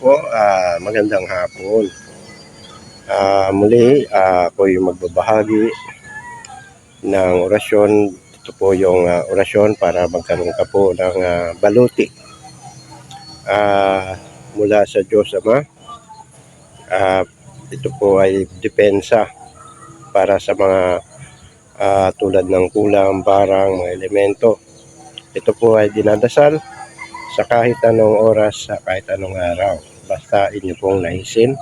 po, ah, magandang hapon. Ah, muli, ah, ako yung magbabahagi ng orasyon. Ito po yung ah, orasyon para magkaroon ka po ng ah, baluti. Ah, mula sa Diyos Ama. Ah, ito po ay depensa para sa mga ah, tulad ng kulang, barang, mga elemento. Ito po ay dinadasal sa kahit anong oras, sa kahit anong araw. Basta inyo pong naisin.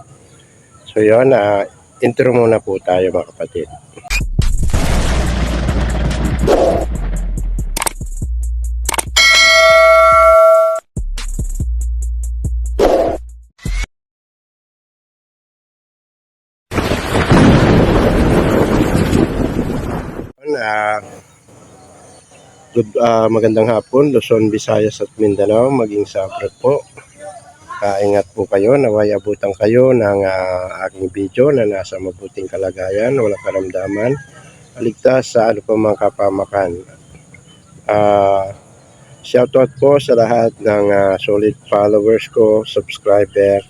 So yun, ah, intro muna po tayo mga kapatid. Ah, good, ah, magandang hapon, Luzon, Visayas at Mindanao, maging sa abroad po. Kaingat po kayo, naway abutan kayo ng ah, aking video na nasa mabuting kalagayan, walang karamdaman, aligtas sa ano pa mga kapamakan. Ah, shoutout po sa lahat ng ah, solid followers ko, subscriber,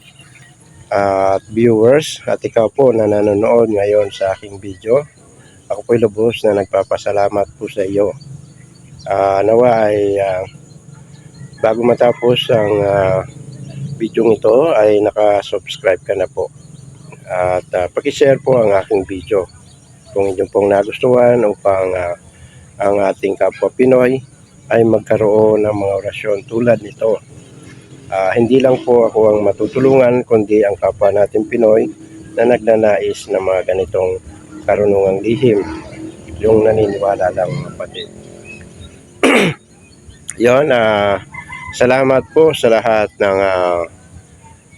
at viewers at ikaw po na nanonood ngayon sa aking video. Ako po'y lubos na nagpapasalamat po sa iyo. Ah, nawa ay ah, bago matapos ang ah, video ito ay naka-subscribe ka na po. At uh, paki-share po ang aking video kung inyong pong nagustuhan upang ah, ang ating kapwa Pinoy ay magkaroon ng mga orasyon tulad nito. Ah, hindi lang po ako ang matutulungan kundi ang kapwa natin Pinoy na nagnanais ng mga ganitong karunungang lihim yung naniniwala lang kapatid. Yon, ah salamat po sa lahat ng ah,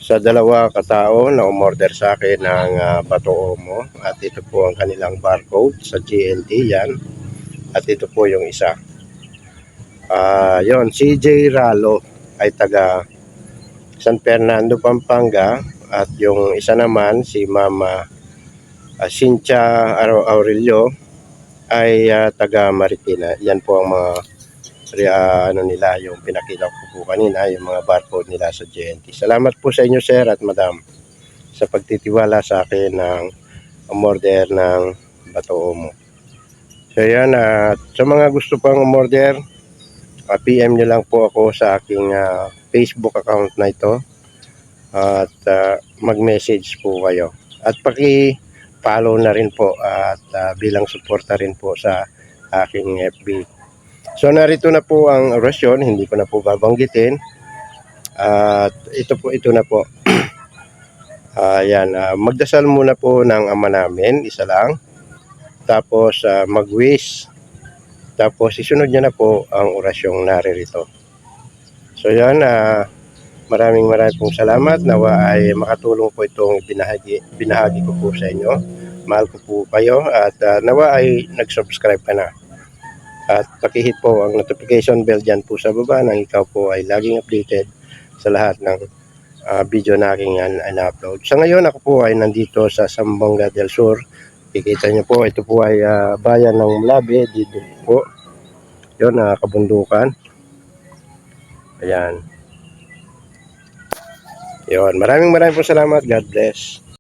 sa dalawa katao na umorder sa akin ng ah, Bato Omo at ito po ang kanilang barcode sa GLD yan at ito po yung isa. Ah, yon, CJ Ralo ay taga San Fernando, Pampanga at yung isa naman si Mama uh, Cynthia Aurelio ay ah, taga Maritina. Yan po ang mga ah, ano nila, yung pinakita ko po kanina, yung mga barcode nila sa GNT. Salamat po sa inyo sir at madam sa pagtitiwala sa akin ng umorder ng Bato Omo. So yan, at sa mga gusto pang umorder, ah, PM nyo lang po ako sa aking ah, Facebook account na ito at ah, mag-message po kayo. At paki-follow na rin po at ah, bilang suporta rin po sa aking FB. So narito na po ang orasyon, hindi ko na po babanggitin. At ito po, ito na po. Ayan, ah, magdasal muna po ng ama namin, isa lang. Tapos ah, mag-wish. Tapos isunod niya na po ang orasyong naririto. So yan, ah, maraming maraming pong salamat. Nawa ay makatulong po itong binahagi, binahagi ko po sa inyo. Mahal ko po kayo at ah, nawa ay nag-subscribe ka na. At pakihit po ang notification bell dyan po sa baba nang ikaw po ay laging updated sa lahat ng ah, video na aking an- upload Sa ngayon ako po ay nandito sa Sambonga del Sur. Kikita niyo po, ito po ay ah, bayan ng Mlabe, dito po. Yun, na kabundukan. Ayan. Yun, maraming maraming po salamat. God bless.